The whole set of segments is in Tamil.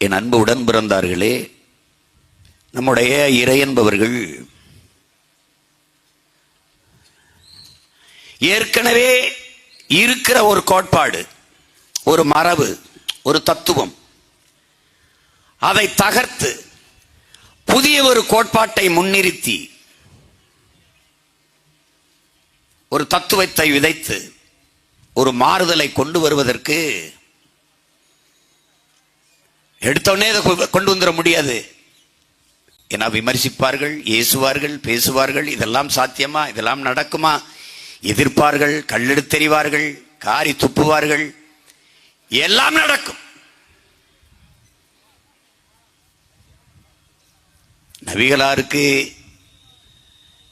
என் அன்பு உடன் பிறந்தார்களே நம்முடைய இறை என்பவர்கள் ஏற்கனவே இருக்கிற ஒரு கோட்பாடு ஒரு மரபு ஒரு தத்துவம். அதை தகர்த்து புதிய ஒரு கோட்பாட்டை முன்னிறுத்தி ஒரு தத்துவத்தை விதைத்து ஒரு மாறுதலை கொண்டு வருவதற்கு எடுத்தோடனே அதை கொ- கொண்டு வந்துட முடியாது. ஏன்னா விமர்சிப்பார்கள் ஏசுவார்கள் பேசுவார்கள் இதெல்லாம் சாத்தியமா இதெல்லாம் நடக்குமா? எதிர்ப்பார்கள் கல்லெடுத்தெறிவார்கள் காரி துப்புவார்கள். எல்லாம் நடக்கும். நபிகளாருக்கு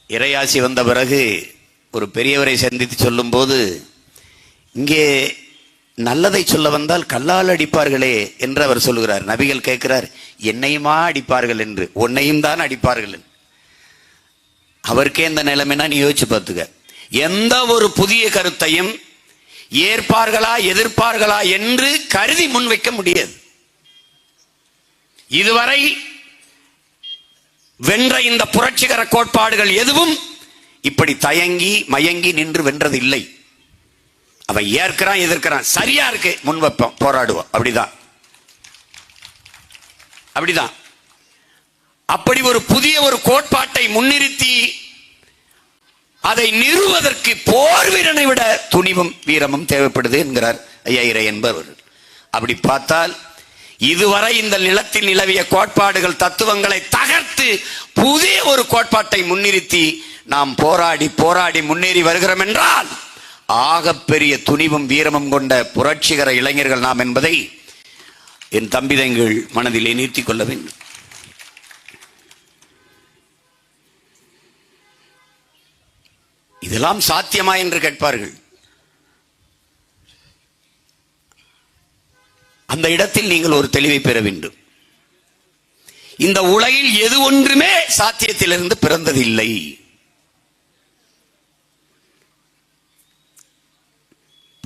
இறையாசி வந்த பிறகு ஒரு பெரியவரை சந்தித்து சொல்லும்போது இங்கே நல்லதை சொல்ல வந்தால் கல்லால் அடிப்பார்களே என்று அவர் சொல்லுகிறார் நபிகள் கேட்கிறார் என்னையுமா அடிப்பார்கள் என்று? உன்னையும் தான் அடிப்பார்கள் என்று. அவருக்கே இந்த நிலைமைனா நீ யோசிச்சு பார்த்துக்க. எந்த ஒரு புதிய கருத்தையும் ஏற்பார்களா எதிர்ப்பார்களா என்று கருதி முன்வைக்க முடியாது. இதுவரை வென்ற இந்த புரட்சிகர கோட்பாடுகள் எதுவும் இப்படி தயங்கி மயங்கி நின்று வென்றது இல்லை அவன் ஏற்கிறான் எதிர்க்கிறான். சரியா இருக்கு. முன் வைப்போம். போராடுவோம். அப்படிதான். அப்படிதான். அப்படி ஒரு புதிய ஒரு கோட்பாட்டை முன்னிறுத்தி அதை நிறுவதற்கு போர் வீரனை விட துணிவும் வீரமும் தேவைப்படுது என்கிறார் ஐயா இறை என்பவர். அப்படி பார்த்தால் இதுவரை இந்த நிலத்தில் நிலவிய கோட்பாடுகள் தத்துவங்களை தகர்த்து புதிய ஒரு கோட்பாட்டை முன்னிறுத்தி நாம் போராடி போராடி முன்னேறி வருகிறோம் என்றால் ஆகப்பெரிய துணிவும் வீரமும் கொண்ட புரட்சிகர இளைஞர்கள் நாம் என்பதை என் தம்பிதங்கள் மனதிலே நிறுத்தி கொள்ள வேண்டும். இதெல்லாம் சாத்தியமா என்று கேட்பார்கள். அந்த இடத்தில் நீங்கள் ஒரு தெளிவை பெற வேண்டும். இந்த உலகில் எது ஒன்றுமே சாத்தியத்திலிருந்து பிறந்ததில்லை.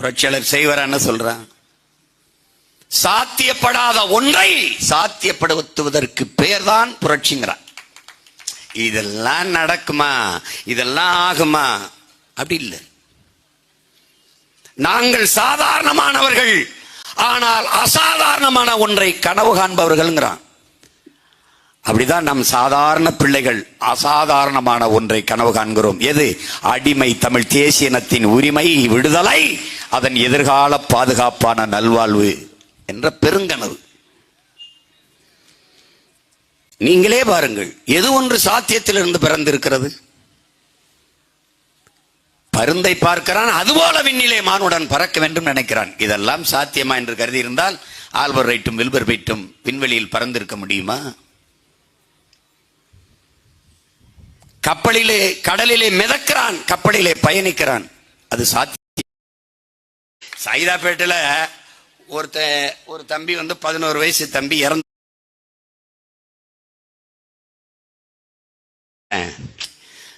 புரட்சியாளர் செய்வர் என்ன சொல்றான். சாத்தியப்படாத ஒன்றை சாத்தியப்படுத்துவதற்கு பெயர்தான் புரட்சிங்கிறான். இதெல்லாம் நடக்குமா? இதெல்லாம் ஆகுமா? அப்படி இல்லை. நாங்கள் சாதாரணமானவர்கள் ஆனால் அசாதாரணமான ஒன்றை கனவு காண்பவர்கள்ங்கிறான். அப்படிதான் நம் சாதாரண பிள்ளைகள் அசாதாரணமான ஒன்றை கனவு காண்கிறோம். எது? அடிமை தமிழ் தேசியனத்தின் உரிமை விடுதலை அதன் எதிர்கால பாதுகாப்பான நல்வாழ்வு என்ற பெருங்கனவு. நீங்களே பாருங்கள் எது ஒன்று சாத்தியத்திலிருந்து பிறந்திருக்கிறது? பருந்தை பார்க்கிறான் அதுபோல விண்ணிலே மானுடன் பறக்க வேண்டும் நினைக்கிறான். இதெல்லாம் சாத்தியமா என்று கருதி இருந்தால் ஆல்வர் ரைட்டும் வில்பர் ரைட்டும் விண்வெளியில் பறந்திருக்க முடியுமா? கப்பலிலே கடலிலே மிதக்கிறான் கப்பலிலே பயணிக்கிறான். அது சாத்தியம் சைதாப்பேட்டில் ஒருத்த ஒரு தம்பி வந்து பதினோரு வயசு தம்பி இறந்து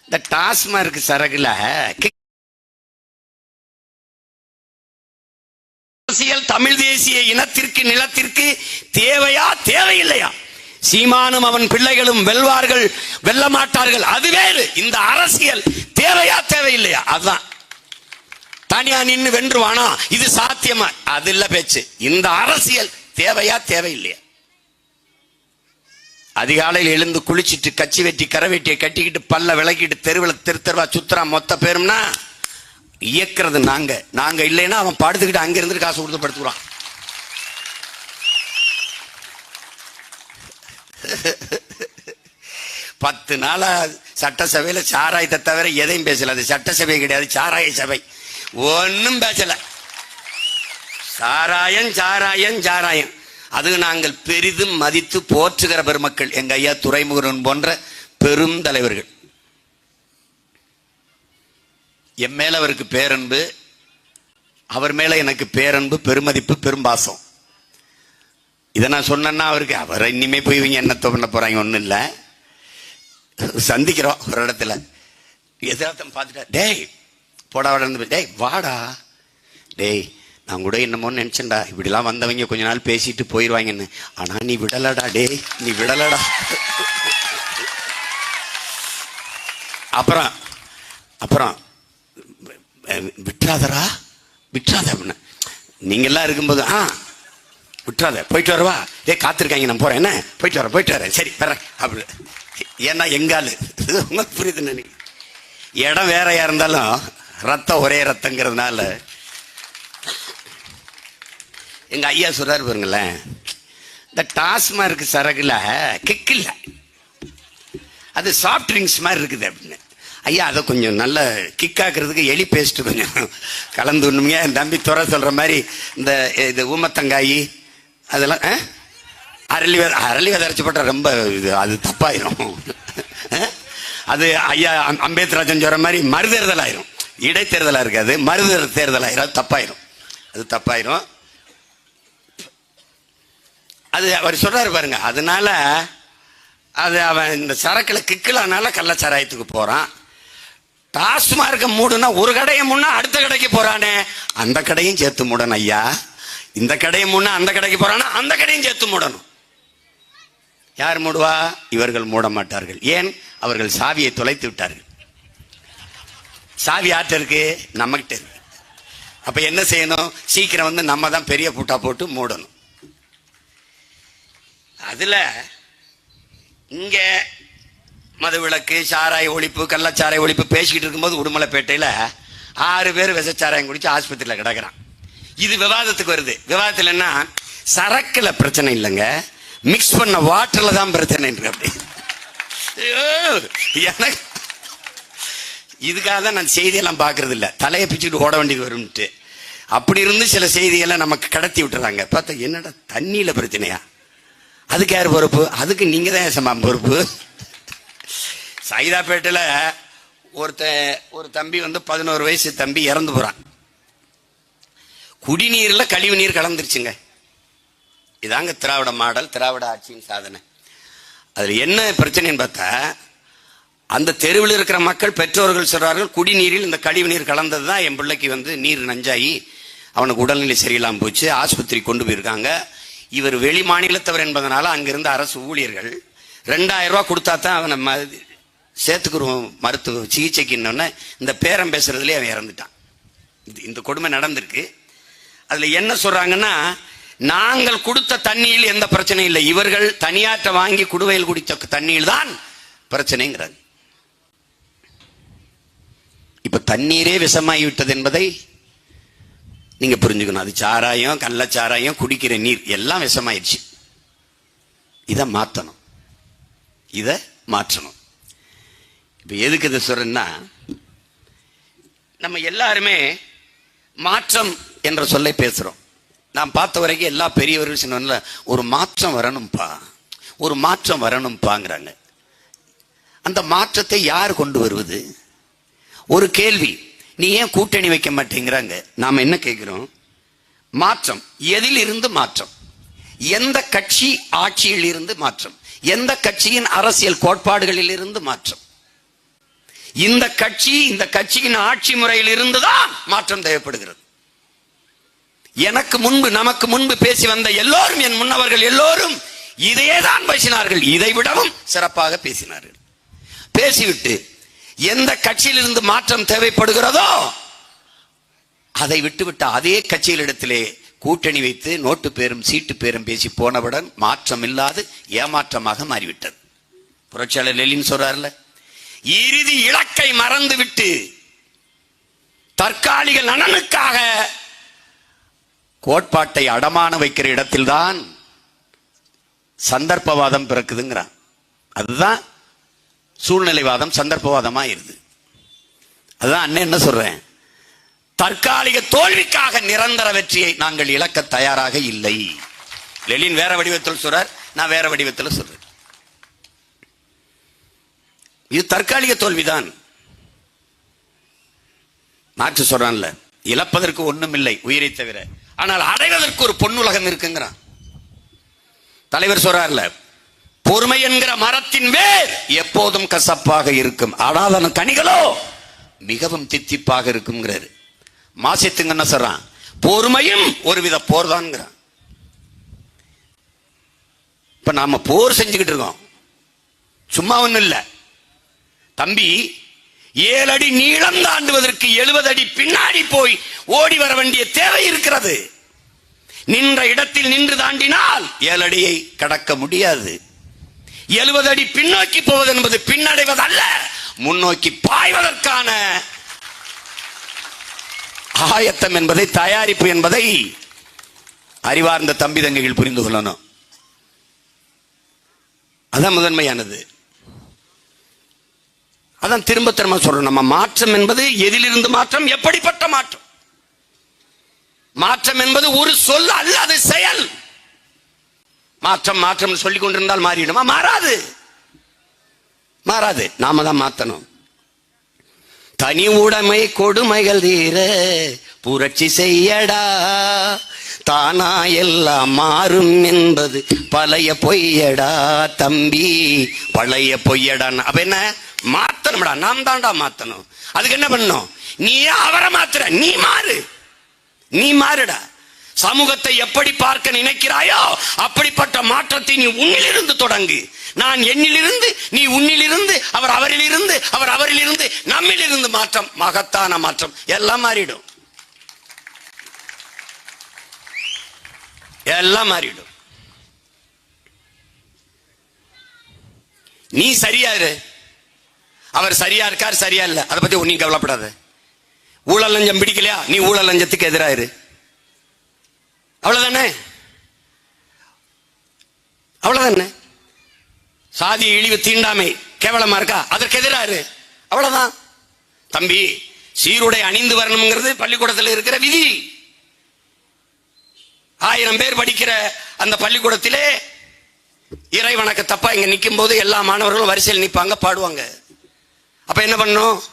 இந்த டாஸ்மார்க் சரகுல அரசியல் தமிழ் தேசிய இனத்திற்கு நிலத்திற்கு தேவையா தேவையில்லையா? சீமானும் அவன் பிள்ளைகளும் வெல்வார்கள் வெல்ல மாட்டார்கள் அது வேறு. இந்த அரசியல் தேவையா தேவையில்லையா? அதுதான் தனியா நின்னு வென்றுவானா? இது சாத்தியமா? அது இல்ல பேச்சு. இந்த அரசியல் தேவையா தேவையில்லையா? அதிகாலையில் எழுந்து குளிச்சிட்டு கச்சி வெட்டி கரை வெட்டியை கட்டிக்கிட்டு பல்ல விளக்கிட்டு தெருவில் தெரு தெருவா சுத்துறா மொத்த பேரும்னா இயக்குறது நாங்க. நாங்க இல்லைன்னா அவன் படுத்துக்கிட்டு அங்க இருந்து காசு கொடுத்து படுத்துக்கிறான் பத்து நாளா சட்டசபையில சாராயத்தை தவிர எதையும் பேசல. அது சட்டசபை கிடையாது சாராய சபை. ஒன்னும் பேசல. சாராயம் சாராயம் சாராயம். அது நாங்கள் பெரிதும் மதித்து போற்றுகிற பெருமக்கள். எங்க ஐயா துறைமுகன் போன்ற பெரும் தலைவர்கள். என் மேல அவருக்கு பேரன்பு அவர் மேல எனக்கு பேரன்பு பெருமதிப்பு பெரும்பாசம். இதை நான் சொன்னேன்னா அவருக்கு அவரை இனிமே போய் இவங்க என்ன பண்ண போறாங்க ஒன்றும் இல்லை. சந்திக்கிறோம் ஒரு இடத்துல. எதார்த்தம் பார்த்துட்டா டேய் போடா வாடான்னு டேய் வாடா. டேய் நான் கூட என்னமோன்னு நினச்சேன்டா. இப்படிலாம் வந்தவங்க கொஞ்ச நாள் பேசிட்டு போயிடுவாங்கன்னு ஆனால் நீ விடலடா டேய் நீ விடலடா. அப்புறம் அப்புறம் விட்டுறாதரா விட்டுறாத அப்படின்னு. நீங்கள்லாம் இருக்கும்போது ஆ விட்டுறாத. போயிட்டு வரவா ஏ காத்திருக்காங்க நான் போறேன். என்ன? போயிட்டு வரேன் போயிட்டு வரேன் சரி வரேன் அப்படி. ஏன்னா எங்கால் உங்களுக்கு புரியுது நினைக்கிறேன் இடம் வேறையா இருந்தாலும் ரத்தம் ஒரே ரத்தங்கிறதுனால. எங்கள் ஐயா சொல்கிறார் பாருங்களேன். இந்த டாஸ்மார்க் சரகுல கிக் இல்லை. அது சாஃப்ட் ட்ரிங்க்ஸ் மாதிரி இருக்குது அப்படின்னு. ஐயா அதை கொஞ்சம் நல்ல கிக் ஆக்குறதுக்கு எலி பேஸ்ட்டு கொஞ்சம் கலந்து விடணுங்க என் தம்பி துறை சொல்கிற மாதிரி இந்த இது ஊமத்தங்காய் அதெல்லாம் ஆ? அரளி வேற அரளி விதை அரைச்சு ரொம்ப இது அது தப்பாயிரும். அது ஐயா அம்- அம்பேத்ராஜன் சொல்கிற மாதிரி மறுதேர்தல் ஆயிரும் இடைத்தேர்தலாக இருக்காது மறுதேர் தேர்தல் ஆயிரும் அது தப்பாயிரும். அது தப்பாயிரும். அது அவர் சொல்கிறாரு பாருங்க அதனால அது அவன் இந்த சரக்கில் கிக்கலானால கள்ளச்சாராயத்துக்கு போகிறான் டாஸ்மார்க்கை மூடுனா ஒரு கடையை முன்னா அடுத்த கடைக்கு போகிறானே அந்த கடையும் சேர்த்து மூடணும் ஐயா. இந்த கடையை முன்னா அந்த கடைக்கு போறானா? அந்த கடையும் சேர்த்து மூடணும். யார் மூடுவா? இவர்கள் மூட மாட்டார்கள். ஏன்? அவர்கள் சாவியை தொலைத்து விட்டார்கள். சாவி ஆட்ட இருக்கு? நம்மகிட்ட இருக்கு. அப்ப என்ன செய்யணும்? சீக்கிரம் வந்து நம்ம தான் பெரிய பூட்டா போட்டு மூடணும். அதுல இங்க மதுவிலக்கு சாராய ஒழிப்பு கள்ளச்சாராய ஒழிப்பு பேசிக்கிட்டு இருக்கும்போது உடுமலைப்பேட்டையில ஆறு பேர் விசச்சாராயம் குடிச்சு ஆஸ்பத்திரியில கிடக்குறான். இது விவாதத்துக்கு வருது. விவாதத்துல என்ன? சரக்குல பிரச்சனை இல்லைங்க. மிக்ஸ் பண்ண வாட்டர்ல தான் பிரச்சனை இருக்கு அப்படி எனக்கு இதுக்காக தான் நான் செய்தியெல்லாம் பார்க்கறது இல்லை தலையை பிச்சுட்டு ஓட வேண்டியது வரும்ட்டு அப்படி இருந்து சில செய்தியெல்லாம் நமக்கு கடத்தி விட்டுறாங்க. பார்த்தா என்னடா தண்ணியில பிரச்சனையா? அதுக்கு யார் பொறுப்பு? அதுக்கு நீங்க தான் ஏசமா பொறுப்பு. சைதாப்பேட்டையில் ஒருத்த ஒரு தம்பி வந்து பதினோரு வயசு தம்பி இறந்து போறான். குடிநீரில் கழிவு நீர் கலந்துருச்சுங்க. இதாங்க திராவிட மாடல் திராவிட ஆட்சியின் சாதனை. அதில் என்ன பிரச்சனைன்னு பார்த்தா அந்த தெருவில் இருக்கிற மக்கள் பெற்றோர்கள் சொல்கிறார்கள் குடிநீரில் இந்த கழிவு நீர் கலந்தது தான் என் பிள்ளைக்கு வந்து நீர் நஞ்சாகி அவனுக்கு உடல்நிலை சரியில்லாமல் போச்சு ஆஸ்பத்திரி கொண்டு போயிருக்காங்க. இவர் வெளி மாநிலத்தவர் என்பதனால அங்கிருந்த அரசு ஊழியர்கள் ரெண்டாயிரம் ரூபாய் கொடுத்தா தான் அவனை ம- சேர்த்துக்குருவோம் மருத்துவ சிகிச்சைக்குன்னொன்னே இந்த பேரம் பேசுறதுலேயே அவன் இறந்துட்டான். இது இந்த கொடுமை நடந்திருக்கு. அதுல என்ன சொல்றாங்கன்னா நாங்கள் கொடுத்த தண்ணியில் எந்த பிரச்சனையும் இல்லை. இவர்கள் தனியாற்ற வாங்கி குடுவையில் குடித்த தண்ணியில் தான் பிரச்சனைங்கிறாங்க. இப்ப தண்ணீரே விஷமாகி விட்டது என்பதை நீங்க புரிஞ்சுக்கணும். அது சாராயம் கள்ளச்சாராயம் குடிக்கிற நீர் எல்லாம் விஷமாயிடுச்சு. இதை மாற்றணும் இதை மாற்றணும். இப்போ எதுக்கு இதை சொல்றேன்னா நம்ம எல்லாருமே மாற்றம் என்ற சொல்லை பேசுறோம். நான் பார்த்த வரைக்கும் எல்லா பெரியவர்கள் சொன்ன ஒரு மாற்றம் வரணும்ப்பா ஒரு மாற்றம் வரணும்ப்பாங்கிறாங்க அந்த மாற்றத்தை யார் கொண்டு வருவது? ஒரு கேள்வி நீ ஏன் கூட்டணி வைக்க மாட்டேங்கிறாங்க? நாம என்ன கேட்கிறோம்? மாற்றம். எதில் இருந்து மாற்றம்? எந்த கட்சி ஆட்சியில் இருந்து மாற்றம்? எந்த கட்சியின் அரசியல் கோட்பாடுகளில் இருந்து மாற்றம்? இந்த கட்சி இந்த கட்சியின் ஆட்சி முறையில் இருந்துதான் மாற்றம் தேவைப்படுகிறது. எனக்கு முன்பு நமக்கு முன்பு பேசி வந்த எல்லோரும் என் முன்னவர்கள் எல்லோரும் இதையே தான் பேசினார்கள். இதை விடவும் சிறப்பாக பேசினார்கள். பேசிவிட்டு எந்த கட்சியிலிருந்து மாற்றம் தேவைப்படுகிறதோ அதை விட்டுவிட்டு அதே கட்சிகளிடத்திலே கூட்டணி வைத்து நோட்டு பேரும் சீட்டு பேரும் பேசி போனவுடன் மாற்றம் இல்லாது ஏமாற்றமாக மாறிவிட்டது. புரட்சியாளர் லெலின் சொல்றாருல இறுதி இலக்கை மறந்துவிட்டு தற்காலிக நலனுக்காக கோட்பாட்டை அடமான வைக்கிற இடத்தில்தான் சந்தர்ப்பவாதம் பிறக்குதுங்கிறான். அதுதான் சூழ்நிலைவாதம் சந்தர்ப்பவாதமாக இருது அதுதான் அண்ணன் என்ன சொல்றேன்? தற்காலிக தோல்விக்காக நிரந்தர வெற்றியை நாங்கள் இழக்க தயாராக இல்லை. லெலின் வேற வடிவத்தில் சொல்றார் நான் வேற வடிவத்தில் சொல்றேன். இது தற்காலிக தோல்விதான். மாற்று சொல்றான்ல இழப்பதற்கு ஒண்ணும் இல்லை உயிரை தவிர. ஆனால் அடைவதற்கு ஒரு பொன்னுலகம் இருக்குங்கிறான். தலைவர் சொல்றார்ல பொறுமை என்கிற மரத்தின் வேர் எப்போதும் கசப்பாக இருக்கும். ஆனால் அதன் கனிகளோ மிகவும் தித்திப்பாக இருக்குங்கிறாரு மாசித்துங்க என்ன சொல்றான்? பொறுமையும் ஒருவித போர் தான்ங்கிறான். இப்ப நாம போர் செஞ்சுக்கிட்டு இருக்கோம். சும்மா ஒன்றும் இல்லை. தம்பி ஏழு அடி நீளம் தாண்டுவதற்கு எழுபது அடி பின்னாடி போய் ஓடி வர வேண்டிய தேவை இருக்கிறது. நின்ற இடத்தில் நின்று தாண்டினால் ஏழு அடியை கடக்க முடியாது. எழுபது அடி பின்னோக்கி போவது என்பது பின்னடைவதல்ல முன்னோக்கி பாய்வதற்கான ஆயத்தம் என்பதை தயாரிப்பு என்பதை அறிவார்ந்த தம்பி தங்கைகள் புரிந்து கொள்ளணும். அதான் முதன்மையானது. அதான் திரும்ப திரும்ப சொல்றோம் நம்ம மாற்றம் என்பது எதிலிருந்து மாற்றம்? எப்படிப்பட்ட மாற்றம்? மாற்றம் என்பது ஒரு சொல் அல்ல அது செயல். மாற்றம் மாற்றம் சொல்லிக் கொண்டிருந்தால் மாறிடுமா? மாறாது. மாறாது. நாம தான் மாத்தணும். தனி உடைமை கொடுமைகள் தீர புரட்சி செய்யடா. தானா எல்லாம் மாறும் என்பது பழைய பொய்யடா தம்பி. பழைய பொய்யடா அப்ப என்ன? மாத்தணும்டா நாம் தான்டா மாத்தணும். அதுக்கு என்ன பண்ணும் நீ அவரை மாத்துற நீ மாறு. நீ மாறுடா. சமூகத்தை எப்படி பார்க்க நினைக்கிறாயோ அப்படிப்பட்ட மாற்றத்தை நீ உன்னிலிருந்து தொடங்கு. நான் என்னிலிருந்து நீ உன்னிலிருந்து அவர் அவரிலிருந்து அவர் அவரிலிருந்து நம்மிலிருந்து மாற்றம் மகத்தான மாற்றம் எல்லாம் மாறிடும். எல்லாம் மாறிடும். நீ சரியாரு அவர் சரியா இருக்கார் சரியா இல்லை. அதை பத்தி நீ கவலைப்படாத. ஊழல் லஞ்சம் பிடிக்கலையா? நீ ஊழல் லஞ்சத்துக்கு எதிராயிரு. அவ்வளவுதானே? அவ்வளவுதானே? சாதி இழிவு தீண்டாமை கேவலமா இருக்கா? அதற்கு எதிராக அவ்வளவுதான். தம்பி சீருடை அணிந்து வரணுங்கிறது பள்ளிக்கூடத்தில் இருக்கிற விதி. ஆயிரம் பேர் படிக்கிற அந்த பள்ளிக்கூடத்திலே இறை வணக்க தப்பா இங்க நிற்கும் போது எல்லா மாணவர்களும் வரிசையில் நிற்பாங்க பாடுவாங்க. அப்ப என்ன பண்ணும்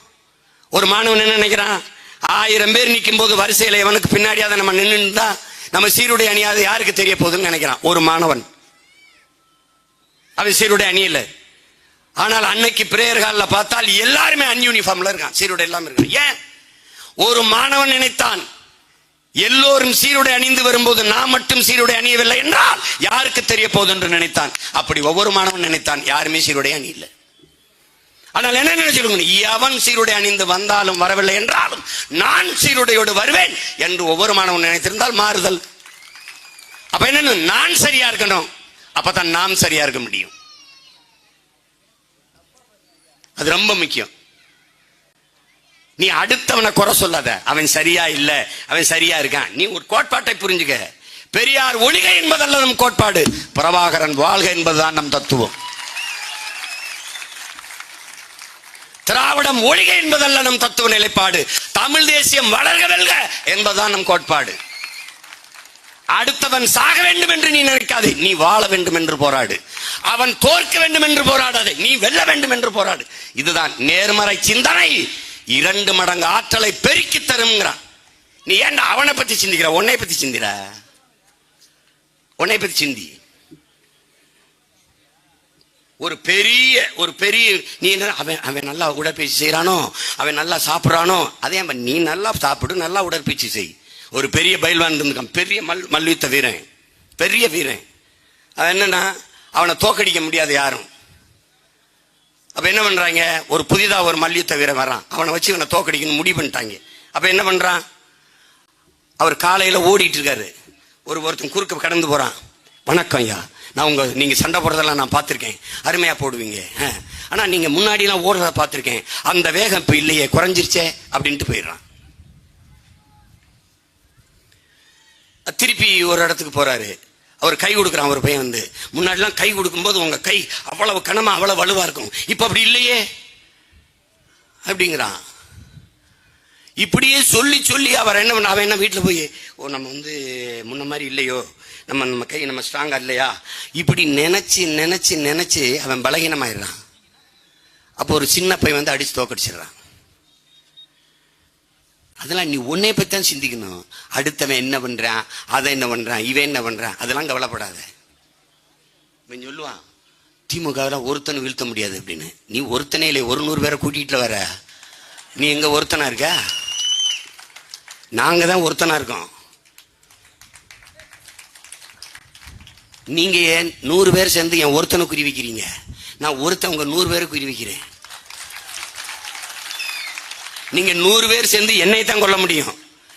ஒரு மாணவன் என்ன நினைக்கிறான்? ஆயிரம் பேர் நிற்கும் போது வரிசையில் இவனுக்கு பின்னாடியாத நம்ம நின்று நம்ம சீருடை அணியாது யாருக்கு தெரிய போகுதுன்னு நினைக்கிறான். ஒரு மாணவன். அவன் சீருடை அணியல. ஆனால் அன்னைக்கு பிரேயர் ஹாலில் பார்த்தால் எல்லாருமே அன்யூனிஃபார்ம்ல இருக்கான். சீருடை இல்லாம இருக்கான். ஏன்? ஒரு மாணவன் நினைத்தான் எல்லோரும் சீருடை அணிந்து வரும்போது நான் மட்டும் சீருடை அணியவில்லை என்றால் யாருக்கு தெரிய போகுது என்று நினைத்தான்? அப்படி ஒவ்வொரு மாணவன் நினைத்தான் யாருமே சீருடை அணியில்லை ஆனால் என்ன நினைச்சிருங்க எவன் சீருடை அணிந்து வந்தாலும் வரவில்லை என்றாலும் நான் சீருடையோடு வருவேன் என்று ஒவ்வொரு மாணவன் நினைத்திருந்தால் மாறுதல். அப்ப என்ன நான் சரியா இருக்கணும். அப்பதான் நாம் சரியா இருக்க முடியும். அது ரொம்ப முக்கியம். நீ அடுத்தவனை குறை சொல்லாத. அவன் சரியா இல்ல. அவன் சரியா இருக்கான். நீ ஒரு கோட்பாட்டை புரிஞ்சுக்க. பெரியார் ஒளிகை என்பதல்ல நம் கோட்பாடு. பிரபாகரன் வாழ்க என்பதுதான் நம் தத்துவம். திராவிடம் ஒழிக என்பதல்ல நம் தத்துவ நிலைப்பாடு. தமிழ் தேசியம் வளர்க வெல்க என்பதுதான் நம் கோட்பாடு. அடுத்தவன் சாக வேண்டும் என்று நீ நினைக்காதே நீ வாழ வேண்டும் என்று போராடு. அவன் தோற்க வேண்டும் என்று போராடாதே நீ வெல்ல வேண்டும் என்று போராடு. இதுதான் நேர்மறை சிந்தனை. இரண்டு மடங்கு ஆற்றலை பெருக்கி தருங்கிறான் நீ ஏன்டா அவனை பத்தி சிந்திக்கிற உன்னை பத்தி சிந்திர உன்னை பத்தி சிந்தி. ஒரு பெரிய ஒரு பெரிய நீ என்ன அவன் அவன் நல்லா உடற்பயிற்சி செய்கிறானோ அவன் நல்லா சாப்பிட்றானோ அதே மாதிரி நீ நல்லா சாப்பிடு நல்லா உடற்பயிற்சி செய். ஒரு பெரிய பயில்வான் இருந்திருக்கான். பெரிய மல் மல்யுத்த வீரன். பெரிய வீரன். அவன் என்னன்னா அவனை தோக்கடிக்க முடியாது யாரும். அப்ப என்ன பண்றாங்க? ஒரு புதிதாக ஒரு மல்யுத்த வீரன் வரான். அவனை வச்சு இவனை தோக்கடிக்கணும்னு முடிவு பண்ணிட்டாங்க. அப்ப என்ன பண்றான்? அவர் காலையில ஓடிட்டு இருக்காரு. ஒரு ஒருத்தன் குறுக்க கடந்து போறான். வணக்கம் ஐயா. நான் உங்கள் நீங்கள் சண்டை போடுறதெல்லாம் நான் பார்த்துருக்கேன். அருமையாக போடுவீங்க. ஆனால் நீங்கள் முன்னாடிலாம் ஓடுறத பார்த்துருக்கேன். அந்த வேகம் இப்போ இல்லையே குறைஞ்சிருச்சே அப்படின்ட்டு போயிடுறான். திருப்பி ஒரு இடத்துக்கு போகிறாரு அவர் கை கொடுக்குறான் ஒரு பையன் வந்து. முன்னாடிலாம் கை கொடுக்கும்போது உங்கள் கை அவ்வளவு கனமா அவ்வளோ வலுவாக இருக்கும். இப்போ அப்படி இல்லையே. அப்படிங்கிறான். இப்படியே சொல்லி சொல்லி அவர் என்ன பண்ண அவன் என்ன வீட்டில் போய் ஓ நம்ம வந்து முன்ன மாதிரி இல்லையோ நம்ம நம்ம கை நம்ம ஸ்ட்ராங்கா இல்லையா? இப்படி நினைச்சு நினைச்சு நினைச்சு அவன் பலகீனமாயிடுறான். அப்போ ஒரு சின்ன பையன் வந்து அடிச்சு தோக்கடிச்சிடுறான். அதெல்லாம் நீ உன்னை பற்றி தான் சிந்திக்கணும். அடுத்தவன் என்ன பண்றான்? அதை என்ன பண்றான்? இவன் என்ன பண்றான்? அதெல்லாம் கவலைப்படாத. இவன் சொல்லுவான் திமுகவில் ஒருத்தனை வீழ்த்த முடியாது அப்படின்னு. நீ ஒருத்தனே இல்லை ஒரு நூறு பேரை கூட்டிகிட்டு வர. நீ எங்க ஒருத்தனா இருக்க? நாங்க தான் ஒருத்தனா இருக்கோம். நீங்க ஏன் நூறு பேர் சேர்ந்து என் ஒருத்தனை குறி வைக்கிறீங்க நான் ஒருத்தன் உங்க நூறு பேரை குறி வைக்கிறேன் நீங்க நூறு பேர் சேர்ந்து என்னை தான் கொல்ல முடியும்.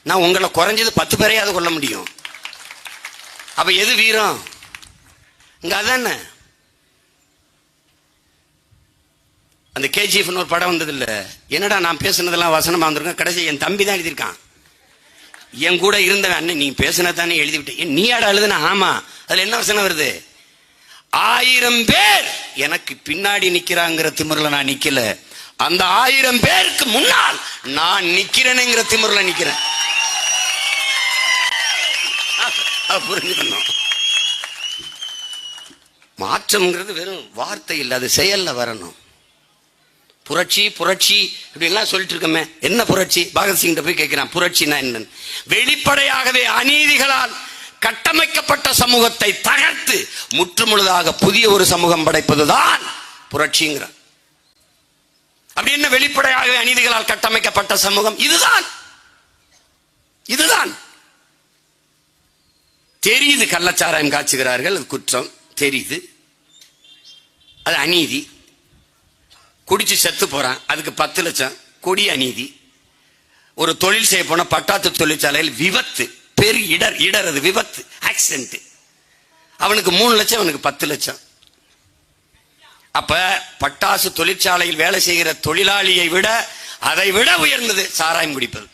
நான் உங்களை குறைஞ்சது பத்து பேரையாவது கொல்ல முடியும். அப்ப எது வீரம்? இங்க அதானே? அந்த கேஜிஎஃப்னு ஒரு படம் வந்தது என்னடா நான் பேசுனதெல்லாம் வசனமா வந்திருக்கேன் கடைசி என் தம்பி தான் எழுதியிருக்கான். என் கூட இருந்தவன் அண்ணன் நீ பேசுனதானே தானே எழுதி விட்டேன் நீ ஆட எழுதுன? ஆமா. அதுல என்ன வசனம் வருது? ஆயிரம் பேர் எனக்கு பின்னாடி நிக்கிறாங்கிற திமுறல நான் நிக்கல. அந்த ஆயிரம் பேருக்கு முன்னால் நான் நிக்கிறேனுங்கிற திமுறல நிக்கிறேன். அத புரிஞ்சுக்கணும். மாற்றம்ங்கிறது வெறும் வார்த்தை இல்லை அது செயல்ல வரணும். புரட்சி புரட்சி இப்படிலாம் சொல்லிட்டு இருக்கோமே. என்ன புரட்சி? பகத்சிங் போய் கேட்கிறான் புரட்சினா என்னன்னு. வெளிப்படையாகவே அநீதிகளால் கட்டமைக்கப்பட்ட சமூகத்தை தகர்த்து முற்றுமுழுதாக புதிய ஒரு சமூகம் படைப்பதுதான் புரட்சிங்கிறான். அப்படி என்ன? வெளிப்படையாகவே அநீதிகளால் கட்டமைக்கப்பட்ட சமூகம் இதுதான். இதுதான். தெரியுது கள்ளச்சாராயம் காய்ச்சுகிறார்கள் அது குற்றம். தெரியுது. அது அநீதி. குடிச்சு செத்து போறான். அதுக்கு பத்து லட்சம் கொடி அநீதி. ஒரு தொழில் செய்ய போன பட்டாத்து தொழிற்சாலையில் விபத்து. பெரு இடர் இடர் அது விபத்து. ஆக்சிடென்ட் அவனுக்கு மூணு லட்சம் அவனுக்கு பத்து லட்சம். அப்ப பட்டாசு தொழிற்சாலையில் வேலை செய்கிற தொழிலாளியை விட அதை விட உயர்ந்தது சாராயம் குடிப்பது.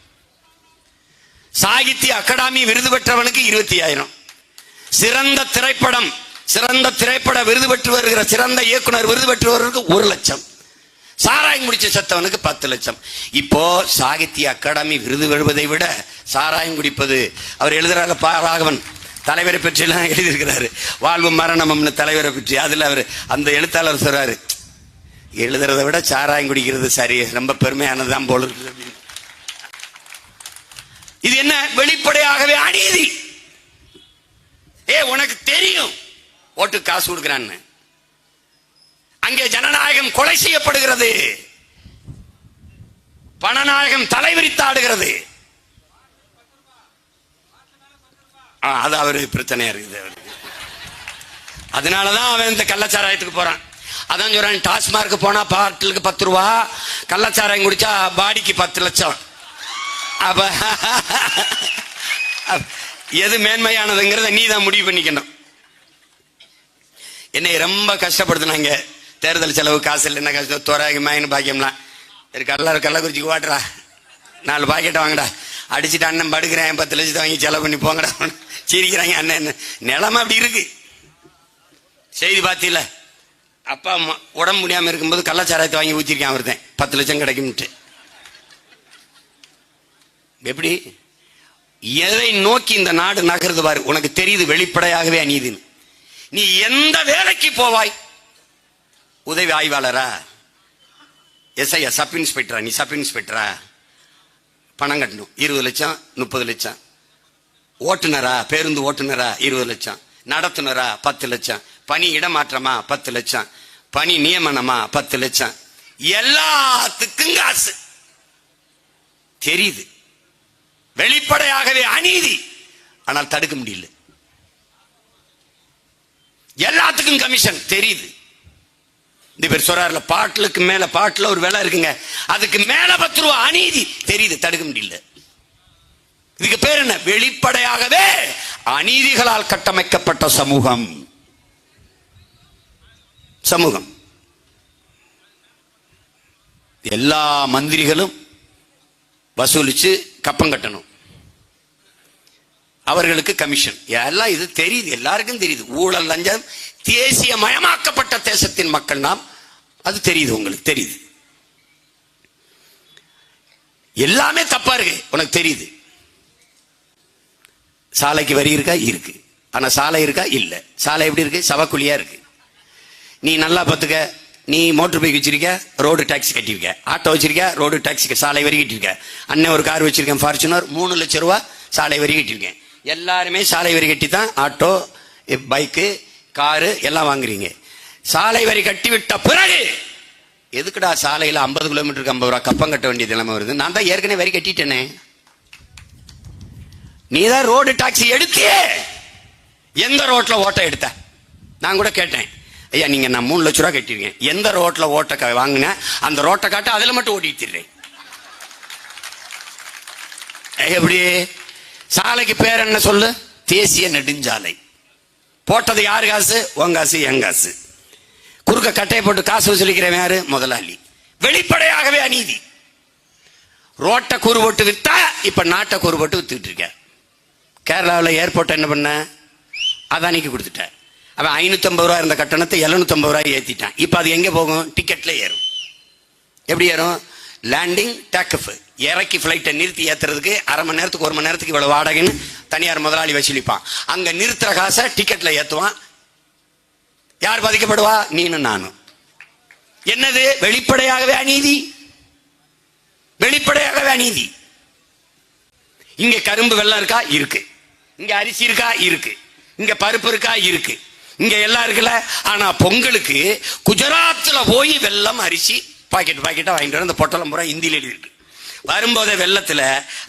சாகித்ய அகாடமி விருது பெற்றவனுக்கு இருபத்தி ஆயிரம் சிறந்த திரைப்படம் சிறந்த திரைப்பட விருது பெற்று வருகிற சிறந்த இயக்குனர் விருது பெற்று வருவதற்கு ஒரு லட்சம். சாராயம் குடிச்ச செத்தவனுக்கு பத்து லட்சம். இப்போ சாகித்ய அகாடமி விருது பெறுவதை விட சாராயம் குடிப்பது அவர் எழுதுறாங்க பா ராகவன் தலைவரை பற்றிலாம் எழுதியிருக்கிறாரு. வாழ்வு மரணம்னு தலைவரை பற்றி. அதில் அவர் அந்த எழுத்தாளர் சொல்றாரு எழுதுறதை விட சாராயம் குடிக்கிறது சரி ரொம்ப பெருமையானதுதான் போல இருக்கு இது என்ன? வெளிப்படையாகவே அநீதி. ஏ உனக்கு தெரியும். ஓட்டு காசு கொடுக்குறான்னு. அங்கே ஜனநாயகம் கொலை செய்யப்படுகிறது. பணநாயகம் தலைவிரித்தாடுகிறது. ஆ, அது அவரு பிரச்சனையா இருக்குது அவருக்கு அதனாலதான் அவன் இந்த கள்ளச்சாராயத்துக்கு போறான். அதான் சொல்றான் டாஸ்மார்க் போனா பாட்டிலுக்கு பத்து ரூபா கள்ளச்சாராயம் குடிச்சா பாடிக்கு பத்து லட்சம். அப்ப அப்ப எது மேன்மையானதுங்கிறத நீ தான் முடிவு பண்ணிக்கணும். என்னை ரொம்ப கஷ்டப்படுத்தினாங்க. தேர்தல் செலவு காசு இல்லை என்ன கஷ்டம் தோராயமாயின்னு பாக்கியம்லாம். சரி கல்ல கள்ளக்குறிச்சிக்கு வாட்டுறா நாலு பாக்கெட்டை வாங்கடா. அடிச்சுட்டு அண்ணன் படுக்கிறேன் பத்து லட்சத்தை வாங்கி செலவு பண்ணி போங்கடா. சிரிக்கிறாங்க அண்ணன். நிலம அப்படி இருக்கு. செய்தி பார்த்தீங்கள அப்பா அம்மா உடம்பு முடியாம இருக்கும்போது கள்ளச்சாராயத்தை வாங்கி ஊற்றிருக்கேன் ஒருத்தன். பத்து லட்சம் கிடைக்கும்ட்டு எப்படி? எதை நோக்கி இந்த நாடு நகருது பாரு. உனக்கு தெரியுது வெளிப்படையாகவே அநீதின்னு. நீ எந்த வேலைக்கு போவாய்? உதவி ஆய்வாளரா? எஸ்ஐயா சப் இன்ஸ்பெக்டரா? நீ சப் இன்ஸ்பெக்டரா? பணம் கட்டணும். இருபது லட்சம் முப்பது லட்சம். ஓட்டுநரா? பேருந்து ஓட்டுநரா? இருபது லட்சம். நடத்துனரா? பத்து லட்சம். பணி இடமாற்றமா? பத்து லட்சம். பணி நியமனமா? பத்து லட்சம். எல்லாத்துக்கும் காசு. தெரியுது. வெளிப்படையாகவே அநீதி. ஆனால் தடுக்க முடியல. எல்லாத்துக்கும் கமிஷன். தெரியுது. இந்த பேர் சொல்றாருல பாட்டிலுக்கு மேல பாட்டில் ஒரு விலை இருக்குங்க. அதுக்கு மேல பத்து ரூபா அநீதி. தெரியுது தடுக்க முடியல. இதுக்கு பேர் என்ன? வெளிப்படையாகவே அநீதிகளால் கட்டமைக்கப்பட்ட சமூகம். சமூகம். எல்லா மந்திரிகளும் வசூலிச்சு கப்பம் கட்டணும். அவர்களுக்கு கமிஷன் எல்லாம் இது தெரியுது எல்லாருக்கும் தெரியுது. ஊழல் லஞ்சம் தேசிய மயமாக்கப்பட்ட தேசத்தின் மக்கள் நாம். அது தெரியுது உங்களுக்கு தெரியுது. எல்லாமே தப்பா இருக்கு உனக்கு தெரியுது. சாலைக்கு வரி இருக்கா? இருக்கு. ஆனா சாலை இருக்கா? இல்ல. சாலை எப்படி இருக்கு? சவக்குழியா இருக்கு. நீ நல்லா பார்த்துக்க. நீ மோட்டர் பைக் வச்சிருக்க ரோடு டாக்ஸி கட்டியிருக்க. ஆட்டோ வச்சிருக்க ரோடு டாக்ஸி சாலை வரி கட்டியிருக்க. அண்ணன் ஒரு கார் வச்சிருக்கேன் ஃபார்ச்சுனர் மூணு லட்சம் ரூபா சாலை வரி கட்டியிருக்கேன். எல்லாருமே சாலை வரி கட்டி தான் ஆட்டோ பைக்கு காரு எல்லாம் வாங்குறீங்க. சாலை வரி கட்டி விட்ட பிறகு எதுக்குடா சாலையில் ஐம்பது கிலோமீட்டருக்கு ஐம்பது ரூபா கப்பம் கட்ட வேண்டிய நிலைமை வருது? நான் தான் ஏற்கனவே வரி கட்டிட்டேனே. நீ தான் ரோடு டாக்ஸி எடுத்தியே எந்த ரோட்ல ஓட்ட எடுத்த? நான் கூட கேட்டேன். ஐயா நீங்க நான் மூணு லட்ச ரூபா கட்டிருக்கேன். எந்த ரோட்ல ஓட்ட க- வாங்கினேன் அந்த ரோட்டை காட்ட அதில் மட்டும் ஓட்டிட்டுறேன் எப்படி? சாலைக்கு பேர் என்ன சொல்லு? தேசிய நெடுஞ்சாலை. போட்டது யாரு காசு? உன் காசு என் காசு. குறுக்க கட்டையை போட்டு காசு வசூலிக்கிறவன் யாரு? முதலாளி. வெளிப்படையாகவே அநீதி. ரோட்டை கூறு போட்டு வித்தா இப்ப நாட்டை கூறு போட்டு வித்துக்கிட்டு இருக்க. கேரளாவில் ஏர்போர்ட் என்ன பண்ண? அதானிக்கு கொடுத்துட்டேன் அவன் ஐநூத்தம்பது ரூபா இருந்த கட்டணத்தை எழுநூத்தம்பது ரூபாய் ஏற்றிட்டான் இப்போ அது எங்கே போகும்? டிக்கெட்டில் ஏறும். எப்படி ஏறும்? லேண்டிங் டேக்கஃப் இறக்கி ஃப்ளைட்டை நிறுத்தி ஏற்றுறதுக்கு அரை மணி நேரத்துக்கு ஒரு மணி நேரத்துக்கு இவ்வளோ வாடகைன்னு தனியார் முதலாளி வசூலிப்பான். அங்கே நிறுத்துற காசை டிக்கெட்டில் ஏற்றுவான் யார் பாதிக்கப்படுவா? நீனும் நானும். என்னது? வெளிப்படையாகவே அநீதி. வெளிப்படையாகவே அநீதி. இங்க கரும்பு வெள்ளம் இருக்கா? இருக்கு. இங்க அரிசி இருக்கா? இருக்கு. இங்க பருப்பு இருக்கா? இருக்கு. இங்க எல்லாம் இருக்குல்ல? ஆனா பொங்கலுக்கு குஜராத்தில் போய் வெள்ளம் அரிசி பாக்கெட் பாக்கெட்டா வாங்கிட்டு வர அந்த பொட்டலம் பூரா இந்தியில எழுதி இருக்கு வரும்போதே வெள்ளத்துல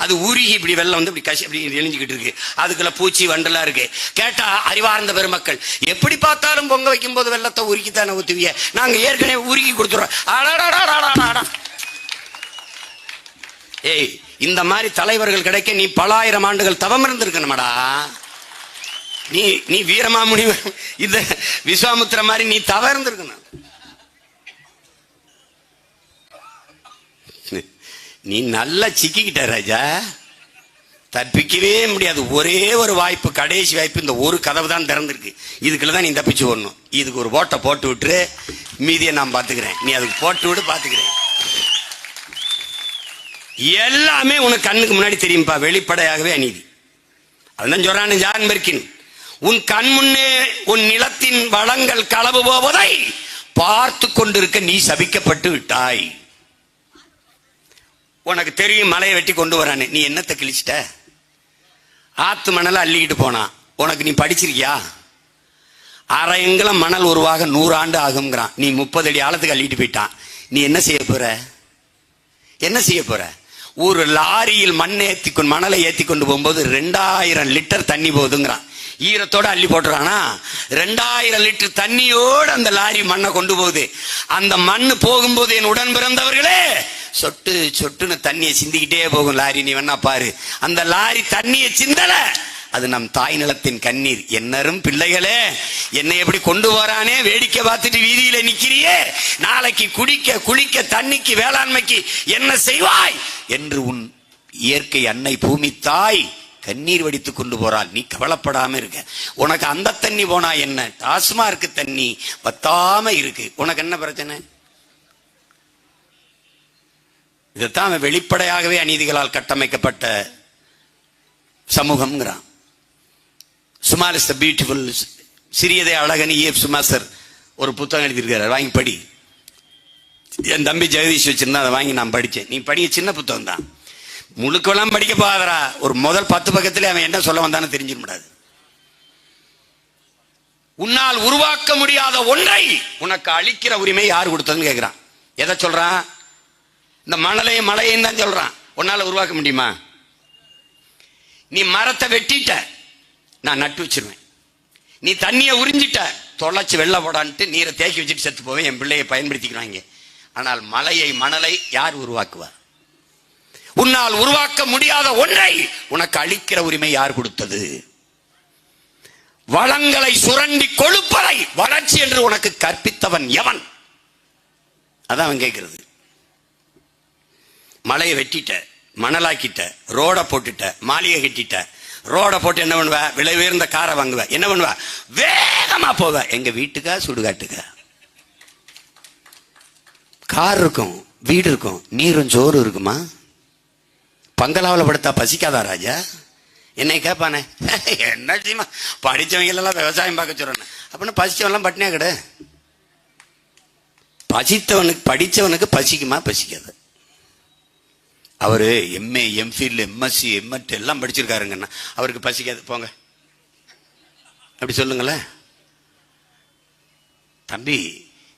அது உருகி இப்படி வெள்ளம் வந்து இப்படி கசி இப்படி எழிஞ்சிக்கிட்டு இருக்கு. அதுக்குள்ள பூச்சி வண்டெல்லாம் இருக்கு. கேட்டா அறிவார்ந்த பெருமக்கள் எப்படி பார்த்தாலும் பொங்க வைக்கும் போது வெள்ளத்தை உருக்கித்தானே ஊத்துவிய நாங்க ஏற்கனவே உருகி கொடுத்துறோம். ஏய் இந்த மாதிரி தலைவர்கள் கிடைக்க நீ பலாயிரம் ஆண்டுகள் தவம் இருந்திருக்கணுமாடா. நீ நீ வீரமாமுனி இந்த விஸ்வாமுத்திர மாதிரி நீ தவ இருந்திருக்கணும். நீ நல்லா சிக்கிக்கிட்ட ராஜா. தப்பிக்கவே முடியாது. ஒரே ஒரு வாய்ப்பு கடைசி வாய்ப்பு இந்த ஒரு கதவு தான் திறந்துருக்கு. இதுக்குள்ள தான் நீ தப்பிச்சு வரணும் இதுக்கு ஒரு ஓட்டை போட்டு விட்டுரு. மீதியை நான் பார்த்துக்கிறேன். நீ அதுக்கு போட்டு விட்டு பார்த்துக்கிறேன். எல்லாமே உனக்கு கண்ணுக்கு முன்னாடி தெரியும்பா. வெளிப்படையாகவே அநீதி. அதுதான் சொல்றான் ஜான் பெர்கின் உன் கண் முன்னே உன் நிலத்தின் வளங்கள் களவு போவதை பார்த்து கொண்டிருக்க நீ சபிக்கப்பட்டு விட்டாய். உனக்கு தெரியும் மலையை வெட்டி கொண்டு வரானு நீ என்னத்தை கிழிச்சிட்ட? ஆத்து மணலை அள்ளிக்கிட்டு போனான் உனக்கு நீ படிச்சிருக்கியா? அரையங்கலம் மணல் உருவாக நூறாண்டு ஆகுங்கிறான் நீ முப்பது அடி ஆழத்துக்கு அள்ளிட்டு போயிட்டான். நீ என்ன செய்ய போற? என்ன செய்ய போற? ஒரு லாரியில் மண் ஏற்றி கொண்டு மணலை ஏற்றி கொண்டு போகும்போது ரெண்டாயிரம் லிட்டர் தண்ணி போகுதுங்கிறான். ஈரத்தோட அள்ளி போட்டுறானா? ரெண்டாயிரம் லிட்டர் தண்ணியோடு அந்த லாரி மண்ணை கொண்டு போகுது. அந்த மண் போகும்போது என் உடன் பிறந்தவர்களே சொட்டு சொட்டுன்னு தண்ணியை சிந்திக்கிட்டே போகும் லாரி. நீ வேணா பாரு. அந்த லாரி தண்ணியை சிந்தல. அது நம் தாய் நிலத்தின் கண்ணீர். என்னரும் பிள்ளைகளே என்னை எப்படி கொண்டு வரானே வேடிக்கை பார்த்துட்டு வீதியில நிக்கிறியே. நாளைக்கு குடிக்க குளிக்க தண்ணிக்கு வேளாண்மைக்கு என்ன செய்வாய்? என்று உன் இயற்கை அன்னை பூமி தாய் கண்ணீர் வடித்து கொண்டு போறாள். நீ கவலைப்படாம இருக்க. உனக்கு அந்த தண்ணி போனா என்ன? டாஸ்மா இருக்கு தண்ணி பத்தாம இருக்கு. உனக்கு என்ன பிரச்சனை? இதைத்தான் அவன் வெளிப்படையாகவே அநீதிகளால் கட்டமைக்கப்பட்ட சமூகம்ங்கிறான். சுமார் இஸ் த பியூட்டிஃபுல் சிறியதே அழகன் இஎஃப் சுமாசர் ஒரு புத்தகம் எழுதியிருக்கிறார் வாங்கி படி. என் தம்பி ஜெகதீஷ் வச்சிருந்தா அதை வாங்கி நான் படித்தேன். நீ படிக்க சின்ன புத்தகம் தான். முழுக்கெல்லாம் படிக்க போகாதரா ஒரு முதல் பத்து பக்கத்துல அவன் என்ன சொல்ல வந்தான்னு தெரிஞ்சிட முடியாது. உன்னால் உருவாக்க முடியாத ஒன்றை உனக்கு அளிக்கிற உரிமை யார் கொடுத்ததுன்னு கேட்கிறான் எதை சொல்றான்? இந்த மணலையும் மலையும் தான் சொல்றான். உன்னால உருவாக்க முடியுமா? நீ மரத்தை வெட்டிட்ட நான் நட்டு வச்சிருவேன். நீ தண்ணியை உறிஞ்சிட்ட தொலைச்சி வெள்ள போடான்ட்டு நீரை தேக்கி வச்சுட்டு செத்து போவேன். என் பிள்ளையை பயன்படுத்திக்கிறாங்க. ஆனால் மலையை மணலை யார் உருவாக்குவா? உன்னால் உருவாக்க முடியாத ஒன்றை உனக்கு அளிக்கிற உரிமை யார் கொடுத்தது? வளங்களை சுரண்டி கொழுப்பதை வளர்ச்சி என்று உனக்கு கற்பித்தவன் எவன்? அதான் அவன் கேட்கிறது. மலையை வெட்டிட்ட மணலாக்கிட்ட ரோடை போட்டுட்ட மாளிகை கட்டிட்ட. ரோடை போட்டு என்ன பண்ணுவ? விலை உயர்ந்த காரை வாங்குவ. என்ன பண்ணுவ? வேகமா போவ. எங்க வீட்டுக்கா சுடுகாட்டுக்கா? கார் இருக்கும் வீடு இருக்கும் நீரும் சோறு இருக்குமா? பங்களாவில் படுத்தா பசிக்காதா ராஜா? என்னை கேட்பானே என்ன செய்யுமா படிச்சவங்க எல்லாம் விவசாயம் பார்க்க சொல்றேன் அப்படின்னு பசித்தவன்லாம் பட்டினியா கிடையாது பசித்தவனுக்கு படித்தவனுக்கு பசிக்குமா? பசிக்காது. அவரு எம்ஏ எம்ஃபில் எம்எஸ்சி எம்எட் எல்லாம் படிச்சிருக்காருங்கண்ணா. அவருக்கு பசிக்காது போங்க. அப்படி சொல்லுங்களேன் தம்பி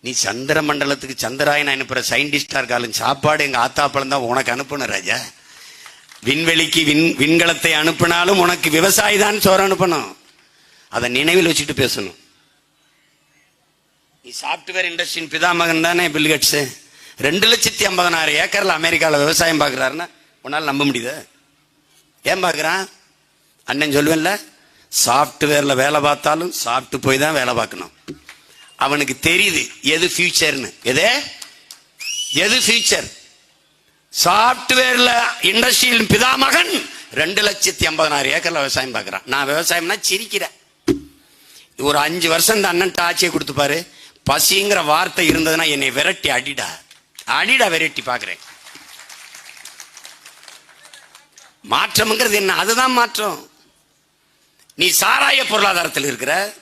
நீ சந்திர மண்டலத்துக்கு சந்திராயன் அனுப்புகிற சயின்டிஸ்டாக இருக்காலும் சாப்பாடு எங்கள் ஆத்தா பழம் தான் உனக்கு அனுப்பணும் ராஜா. விண்வெளிக்கு விண் விண்கலத்தை அனுப்பினாலும் உனக்கு விவசாயி தான் சோறு அனுப்பணும். அதை நினைவில் வச்சுட்டு பேசணும். நீ சாப்ட்வேர் இண்டஸ்ட்ரியின் பிதாமகன் தானே பில்கட்ஸு ரெண்டு லட்சத்தி ஐம்பதனாயிரம் ஏக்கரில் அமெரிக்காவில் விவசாயம் பார்க்குறாருன்னா உன்னால் நம்ப முடியுது? ஏன் பார்க்குறான்? அண்ணன் சொல்லுவேன்ல சாஃப்ட்வேரில் வேலை பார்த்தாலும் சாப்பிட்டு போய் தான் வேலை பார்க்கணும். அவனுக்கு தெரியுது எது ஃபியூச்சர்னு எது? எது ஃபியூச்சர் சாஃப்ட்வேரில் இண்டஸ்ட்ரியில் பிதாமகன் ரெண்டு லட்சத்தி ஐம்பதனாயிரம் ஏக்கரில் விவசாயம் பார்க்குறான். நான் விவசாயம்னா சிரிக்கிறேன். ஒரு அஞ்சு வருஷம் இந்த அண்ணன் ஆட்சியை கொடுத்துப்பாரு பசிங்கிற வார்த்தை இருந்ததுன்னா என்னை விரட்டி அடிடா. அடிடா வெரைட்டி பார்க்குறேன் மாற்றம்ங்கிறது என்ன? அதுதான் மாற்றம். நீ சாராய பொருளாதாரத்தில் இருக்கிற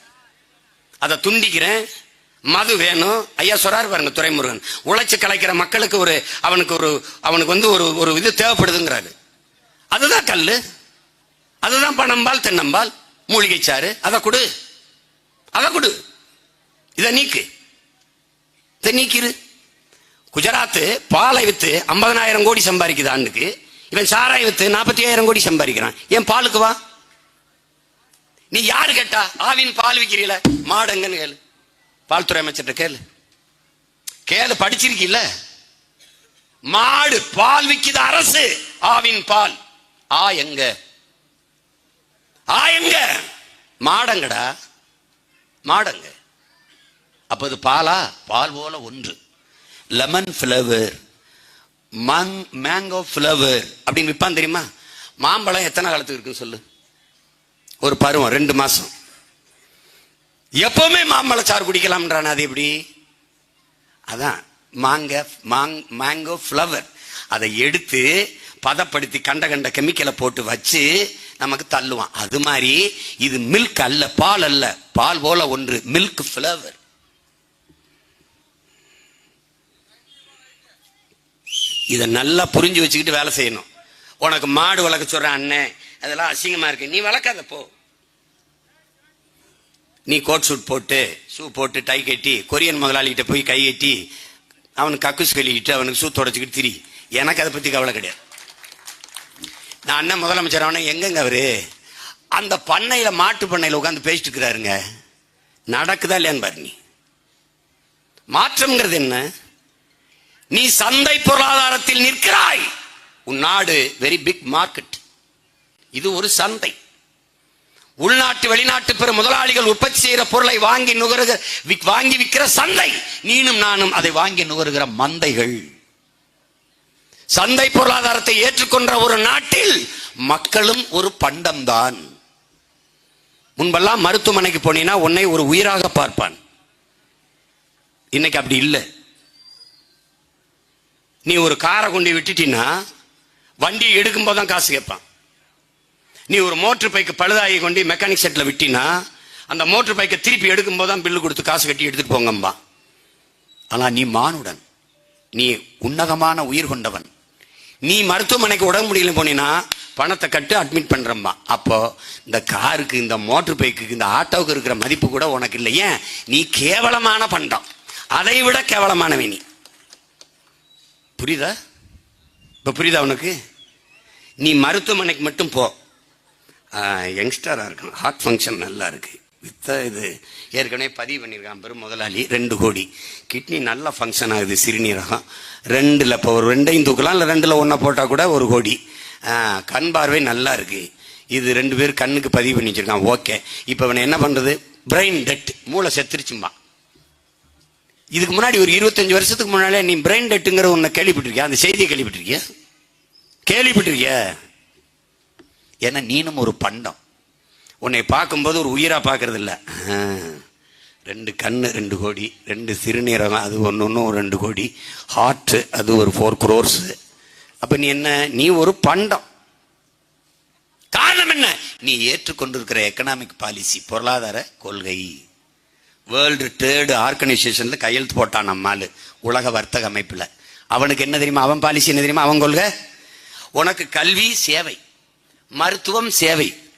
அதை துண்டிக்கிறேன். மது வேணும். ஐயா சொல்றாரு பாருங்க துரைமுருகன். உழைச்சு கலைக்கிற மக்களுக்கு ஒரு அவனுக்கு ஒரு அவனுக்கு வந்து ஒரு ஒரு இது தேவைப்படுதுங்கிறாரு. அதுதான் கல்லு. அதுதான் பணம்பால் தென்னம்பால். மூலிகை சாறு. அதை கொடு. அதை கொடு. இதை நீக்கு. இதை நீக்கிரு. குஜராத் பாலை வித்து ஐம்பதனாயிரம் கோடி சம்பாதிக்குது ஆண்டுக்கு. இவன் சாராய் வித்து நாற்பத்தி ஐயாயிரம் கோடி சம்பாதிக்கிறான். ஏன் பாலுக்கு வா? நீ யாரு கேட்டா? ஆவின் பால் விற்கிறீல மாடங்கன்னு கேளு. பால்துறை அமைச்சர்கிட்ட கேளு. கேளு படிச்சிருக்கீல்ல? மாடு பால் விக்குது அரசு. ஆவின் பால். ஆ எங்க? ஆ எங்க? மாடங்கடா. மாடங்க. அப்ப இது பாலா? பால் போல ஒன்று. லெமன் ஃப்ளவர் மங் மேங்கோ ஃப்ளவர் அப்படின்னு விற்பான் தெரியுமா? மாம்பழம் எத்தனை காலத்துக்கு இருக்குன்னு சொல்லு? ஒரு பருவம் ரெண்டு மாசம். எப்பவுமே மாம்பழச்சாறு குடிக்கலாம்ன்றான் அது எப்படி? அதான் மாங்க மாங் மேங்கோ ஃப்ளவர் அதை எடுத்து பதப்படுத்தி கண்ட கண்ட கெமிக்கலை போட்டு வச்சு நமக்கு தள்ளுவான். அது மாதிரி இது மில்க் அல்ல பால் அல்ல. பால் போல ஒன்று மில்க் ஃப்ளவர் இதை நல்லா புரிஞ்சு வச்சுக்கிட்டு வேலை செய்யணும். உனக்கு மாடு வளர்க்க சொல்கிறேன் அண்ணன் அதெல்லாம் அசிங்கமாக இருக்கு. நீ வளர்க்காத போ. நீ கோட் சூட் போட்டு ஷூ போட்டு டை கட்டி கொரியன் முதலாளிகிட்ட போய் கை கட்டி அவனுக்கு கக்குஸ் கழுவிட்டு அவனுக்கு ஷூ தொடச்சிக்கிட்டு திரி. எனக்கு அதை பற்றி கவலை கிடையாது. நான் அண்ணன் முதலமைச்சர் அவனை எங்கங்க அவரு? அந்த பண்ணையில் மாட்டு பண்ணையில் உட்காந்து பேசிட்டு இருக்கிறாருங்க. நடக்குதா இல்லையான்னு பாரு நீ. மாற்றம்ங்கிறது என்ன? நீ சந்தை பொருளாதாரத்தில் நிற்கிறாய். உன் நாடு வெரி பிக் மார்க்கெட் இது ஒரு சந்தை. உள்நாட்டு வெளிநாட்டு பெரும் முதலாளிகள் உற்பத்தி செய்கிற பொருளை வாங்கி நுகருகிற விக்- வாங்கி விற்கிற சந்தை. நீனும் நானும் அதை வாங்கி நுகருகிற மந்தைகள். சந்தை பொருளாதாரத்தை ஏற்றுக்கொண்ட ஒரு நாட்டில் மக்களும் ஒரு பண்டம்தான். முன்பெல்லாம் மருத்துவமனைக்கு போனீங்கன்னா உன்னை ஒரு உயிராக பார்ப்பான். இன்னைக்கு அப்படி இல்லை. நீ ஒரு காரை கொண்டு விட்டுட்டீன்னா வண்டி எடுக்கும்போது தான் காசு கேட்பான். நீ ஒரு மோட்டர் பைக்கு பழுதாகி கொண்டு மெக்கானிக் செட்டில் விட்டினா அந்த மோட்டர் பைக்கை திருப்பி எடுக்கும்போது தான் பில்லு கொடுத்து காசு கட்டி எடுத்துகிட்டு போங்கம்பா ஆனால் நீ மானுடன். நீ உன்னதமான உயிர் கொண்டவன். நீ மருத்துவமனைக்கு உடம்பு முடியல போனீன்னா பணத்தை கட்டு அட்மிட் பண்ணுறம்மா அப்போ இந்த காருக்கு இந்த மோட்டர் பைக்குக்கு இந்த ஆட்டோவுக்கு இருக்கிற மதிப்பு கூட உனக்கு இல்லை. ஏன்? நீ கேவலமான பண்டம். அதை விட கேவலமானவை நீ. புரியுதா? இப்போ புரியுதா உனக்கு? நீ மருத்துவமனைக்கு மட்டும் போ. யங்ஸ்டராக இருக்கும் ஹார்ட் ஃபங்க்ஷன் நல்லா இருக்கு. வித்த இது ஏற்கனவே பதிவு பண்ணியிருக்கான் பெரும் முதலாளி. ரெண்டு கோடி. கிட்னி நல்லா ஃபங்க்ஷன் ஆகுது சிறுநீரகம். ரெண்டில் இப்போ ஒரு ரெண்டையும் தூக்கலாம் இல்லை ரெண்டில் ஒன்றை போட்டால் கூட ஒரு கோடி. கண் பார்வை நல்லா இருக்கு. இது ரெண்டு பேர் கண்ணுக்கு பதிவு பண்ணி வச்சிருக்கான் ஓகே இப்போ இவனை என்ன பண்ணுறது பிரெயின் டெட் மூளை செத்துருச்சும்பா இதுக்கு முன்னாடி ஒரு இருபத்தஞ்சு வருஷத்துக்கு முன்னாலே நீ பிரெயின் டெட்டுங்கிற ஒன்று கேள்விப்பட்டிருக்கியா? அந்த செய்தியை கேள்விப்பட்டிருக்கியா? கேள்விப்பட்டிருக்கிய? ஏன்னா நீனும் ஒரு பண்டம். உன்னை பார்க்கும்போது ஒரு உயிராக பார்க்கறது இல்லை ரெண்டு கண் ரெண்டு கோடி ரெண்டு சிறுநீரகம் அது ஒன்று ஒன்று ஒரு ரெண்டு கோடி. ஹார்ட் அது ஒரு ஃபோர் குரோர்ஸ் அப்போ நீ என்ன? நீ ஒரு பண்டம். காரணம் என்ன? நீ ஏற்றுக்கொண்டிருக்கிற எக்கனாமிக் பாலிசி பொருளாதார கொள்கை. வேர்ல்டு ட்ரேடு ஆர்கனைசேஷனில் கையெழுத்து போட்டான் நம்மால் உலக வர்த்தக அமைப்பில். அவனுக்கு என்ன தெரியுமா? அவன் பாலிசி என்ன தெரியுமா? அவன் கொள்கை? உனக்கு கல்வி சேவை மருத்துவம் சேவை.